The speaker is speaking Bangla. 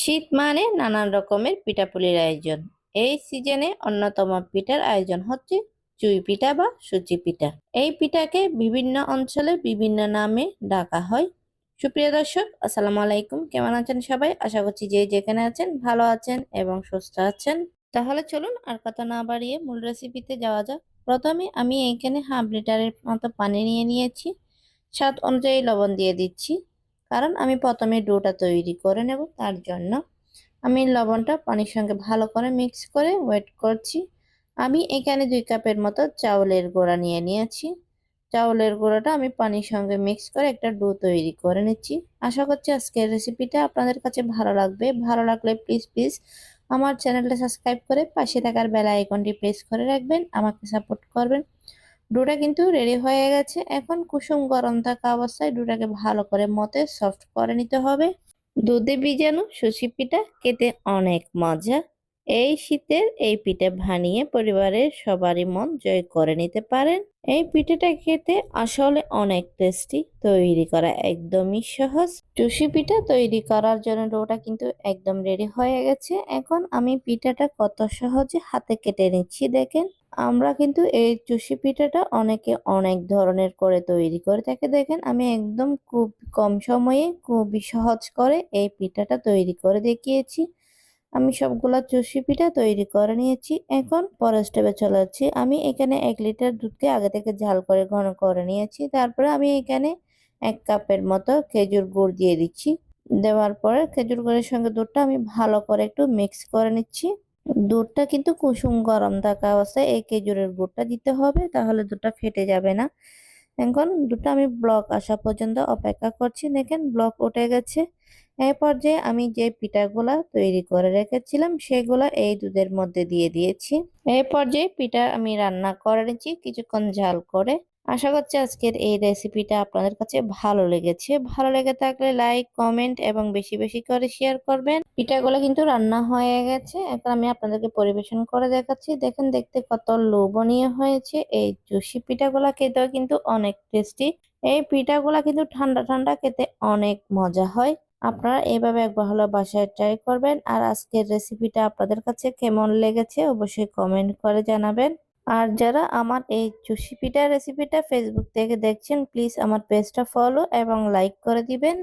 শীত মানে নানান রকমের পিঠাপুলির আয়োজন। এই সিজনে অন্যতম পিঠার আয়োজন হচ্ছে চুই পিঠা বা সুচি পিঠা। এই পিঠাকে বিভিন্ন অঞ্চলে বিভিন্ন নামে ডাকা হয়। সুপ্রিয় দর্শক, আসসালামু আলাইকুম। কেমন আছেন সবাই? আশা করছি যে যেখানে আছেন ভালো আছেন এবং সুস্থ আছেন। তাহলে চলুন আর কথা না বাড়িয়ে মূল রেসিপিতে যাওয়া যাক। প্রথমে আমি এইখানে হাফ লিটারের মতো পানি নিয়ে নিয়েছি। স্বাদ অনুযায়ী লবণ দিয়ে দিচ্ছি। কারণ আমি প্রথমে ডোটা তৈরি করে নেব, তার জন্য আমি লবণটা পানির সঙ্গে ভালো করে মিক্স করে ওয়েট করছি। আমি এখানে দুই কাপের মতো চাউলের গোড়া নিয়ে নিয়েছি। চাউলের গুঁড়োটা আমি পানির সঙ্গে মিক্স করে একটা ডো তৈরি করে নিচ্ছি। আশা করছি আজকের রেসিপিটা আপনাদের কাছে ভালো লাগবে। ভালো লাগলে প্লিজ প্লিজ আমার চ্যানেলটা সাবস্ক্রাইব করে পাশে থাকার বেলা আইকনটি প্রেস করে রাখবেন, আমাকে সাপোর্ট করবেন। ডোটা কিন্তু রেডি হয়ে গেছে। এখন কুসুম গরম থাকা অবস্থায় ডোটাকে ভালো করে মতে সফট করে নিতে হবে। দুধে ভিজানো সুশি পিঠা খেতে অনেক মজা। এই শীতের এই পিঠে বানিয়ে পরিবারের সবারই মন জয় করে নিতে পারেন। এই পিঠেটা খেতে আসলে অনেক টেস্টি তৈরি করা একদমই সহজ। টুসি পিঠা তৈরি করার জন্য ডোটা কিন্তু একদম রেডি হয়ে গেছে। এখন আমি পিঠাটা কত সহজে হাতে কেটে নিচ্ছি দেখেন। আমরা কিন্তু এই চুষি পিঠাটা অনেকে অনেক ধরনের করে তৈরি করে থাকে। দেখেন, আমি একদম খুব কম সময়ে খুবই সহজ করে এই পিঠাটা তৈরি করে দেখিয়েছি। আমি সবগুলা চুষি পিঠা তৈরি করে নিয়েছি। এখন পরের স্টেপে চলে যাচ্ছি। আমি এখানে এক লিটার দুধকে আগে থেকে ঝাল করে ঘন করে নিয়েছি। তারপরে আমি এখানে এক কাপের মতো খেজুর গুড় দিয়ে দিচ্ছি। দেওয়ার পরে খেজুর গুড়ের সঙ্গে দুধটা আমি ভালো করে একটু মিক্স করে নিচ্ছি। দুধটা কিন্তু কুসুম গরম থাকা অবস্থায় এই খেজুরের গুড়টা দিতে হবে, তাহলে দুধটা ফেটে যাবে না। এখন দুটো আমি ব্লক আসা পর্যন্ত অপেক্ষা করছি। দেখেন ব্লক উঠে গেছে। এই পর্যায়ে আমি যে পিঠাগুলা তৈরি করে রেখেছিলাম, সেগুলা এই দুধের মধ্যে দিয়ে দিয়েছি। এই পর্যায়ে পিঠা আমি রান্না করে নিচ্ছি, কিছুক্ষণ ঝাল করে। আশা করছি আজকের এই রেসিপিটা আপনাদের কাছে ভালো লেগেছে। ভালো লেগে থাকলে লাইক, কমেন্ট এবং বেশি বেশি করে শেয়ার করবেন। পিঠাগুলো কিন্তু রান্না হয়ে গেছে। এখন আমি আপনাদেরকে পরিবেশন করে দেখাচ্ছি। দেখেন, দেখতে কত লোভনীয় হয়েছে। এই জুসি পিঠাগুলা খেতেও কিন্তু অনেক টেস্টি। এই পিঠাগুলা কিন্তু ঠান্ডা ঠান্ডা খেতে অনেক মজা হয়। আপনারা এইভাবে একবার হলো বাসায় ট্রাই করবেন। আর আজকের রেসিপিটা আপনাদের কাছে কেমন লেগেছে অবশ্যই কমেন্ট করে জানাবেন। আর যারা আমার এই চুষি পিঠা রেসিপিটা ফেসবুক থেকে দেখছেন প্লিজ আমার পেজটা ফলো এবং লাইক করে দিবেন।